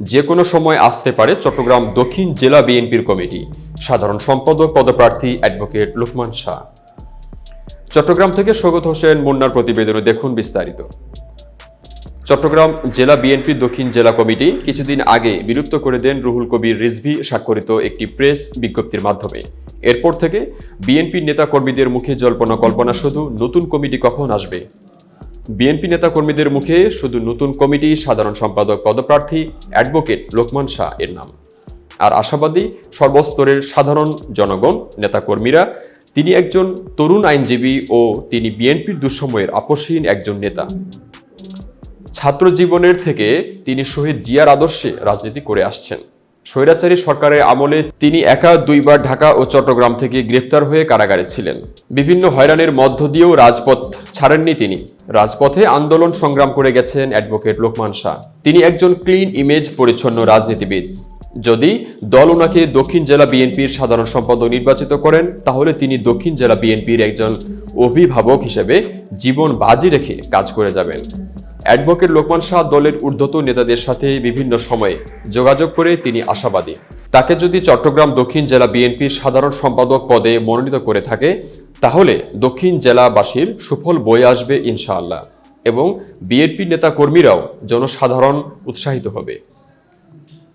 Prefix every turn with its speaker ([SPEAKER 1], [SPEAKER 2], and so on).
[SPEAKER 1] যে কোনো সময় আসতে পারে চট্টগ্রাম দক্ষিণ জেলা বিএনপির কমিটি। সাধারণ সম্পাদক, পদপ্রার্থী অ্যাডভোকেট লুকমান শাহ। চট্টগ্রাম থেকে সৈকত হোসেন মুন্নার প্রতিবেদনে দেখুন বিস্তারিত। চট্টগ্রাম জেলা বিএনপির দক্ষিণ জেলা কমিটি কিছুদিন আগে বিলুপ্ত করে দেন রুহুল কবির রিজভি স্বাক্ষরিত একটি প্রেস বিজ্ঞপ্তির মাধ্যমে। এরপর থেকে বিএনপির নেতাকর্মীদের মুখে জল্পনা কল্পনা শুধু নতুন কমিটি কখন আসবে? বিএনপি নেতাকর্মীদের মুখে শুধু নতুন কমিটি, সাধারণ সম্পাদক, পদপ্রার্থী, অ্যাডভোকেট লোকমান শাহ এর নাম। আর আশাবাদী, সর্বস্তরের সাধারণ জনগণ, নেতাকর্মীরা, তিনি একজন তরুণ আইনজীবী ও তিনি বিএনপির দুঃসময়ের আপসহীন একজন নেতা। ছাত্র জীবনের থেকে তিনি শহীদ জিয়ার আদর্শে রাজনীতি করে আসছেন। স্বৈরাচারী সরকারের আমলে তিনি একা দুইবার ঢাকা ও চট্টগ্রাম থেকে গ্রেফতার হয়ে কারাগারে ছিলেন। বিভিন্ন হয়রানির মধ্য দিয়েও রাজপথ ছাড়েননি তিনি। রাজপথে আন্দোলন সংগ্রাম করে গেছেন অ্যাডভোকেট লোকমান শাহ। তিনি একজন ক্লিন ইমেজ পরিচ্ছন্ন রাজনীতিবিদ। যদি দল ওনাকে দক্ষিণ জেলা বিএনপির সাধারণ সম্পাদক নির্বাচিত করেন, তাহলে তিনি দক্ষিণ জেলা বিএনপির একজন অভিভাবক হিসেবে জীবন বাজি রেখে কাজ করে যাবেন। অ্যাডভোকেট লোকমান শাহ দলের ঊর্ধ্বত নেতাদের সাথে বিভিন্ন সময়ে যোগাযোগ করে তিনি আশাবাদী। তাকে যদি চট্টগ্রাম দক্ষিণ জেলা বিএনপির সাধারণ সম্পাদক পদে মনোনীত করে থাকে তাহলে দক্ষিণ জেলাবাসীর সুফল বয়ে আসবে ইনশাআল্লাহ এবং বিএনপি নেতাকর্মীরাও জনসাধারণ উৎসাহিত হবে।